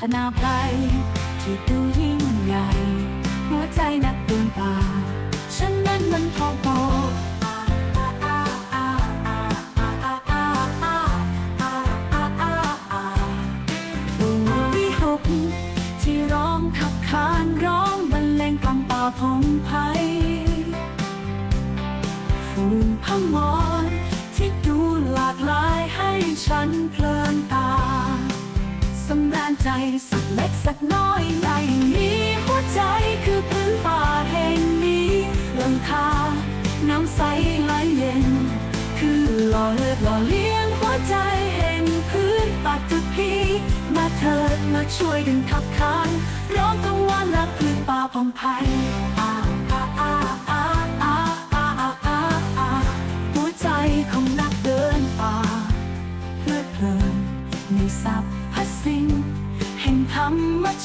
ธนาไพรที่ดูยิ่งใหญ่ หัวใจนักเดินป่าฉันนั้นมันทองโตปูวิหกที่ร้องขับขานร้องบรรเลงกำป่าพงไพรฝุ่นพ ใจสักเล็กสักน้อยในนี้หัวใจคือพื้นป่าแห่งนี้ลังคาน้ำใสไหลเย็น คือหล่อเลือดหล่อเลี้ยงหัวใจแห่งพื้นป่าทุกพีมาเถิดมาช่วยกันขับขานร้องกังวานรักพื้นป่าพองไพ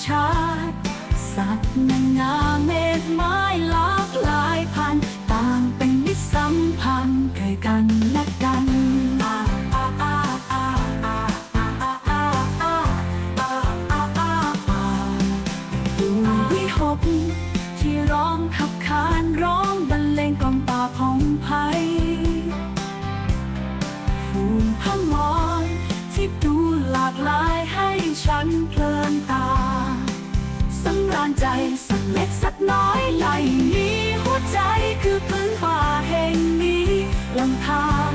ชาติ สัตว์นานาเมฆไม้ลาาญใจสักเล็กสักน้อยไหลนี้ หัวใจคือพื้นป่าแห่งนี้ลำธาร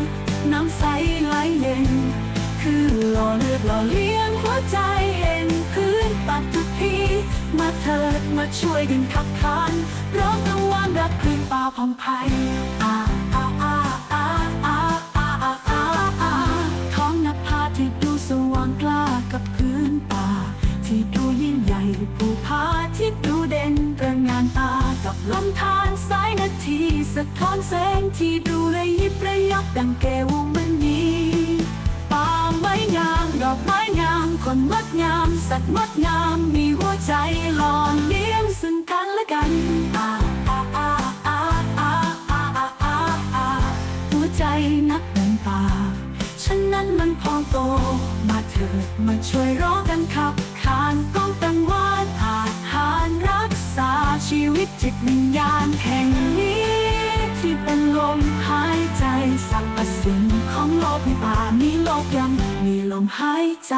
น้ำใสไหลเย็น คือหล่อเลือดหล่อเลี้ยงหัวใจเห็นพื้นปัทุกพีมาเถิดมาช่วยกันขับขานร้องกังวานรักพื้นป่าพองไพรอาอาอา สะท้อนแสงที่ดูระยิบระยับดังแก้วมันนีป่าไม้งามดอกไม้งาม คนงดงาม สัตว์งดงาม มีหัวใจหล่อเลี้ยงซึ่งกันและกันอาอาอาอาอาอาอาอาอาหัวใจนักเดินป่าฉันนั้นมันพองโต มาเถิดมาช่วยร้องกันขับขานก้องตังวานอาหารรักษาชีวิตจิตวิญญาณแห่งนี้ ที่เป็นลมหายใจสรรพสิ่งของโลกในป่านี้โลกยังมีลมหายใจ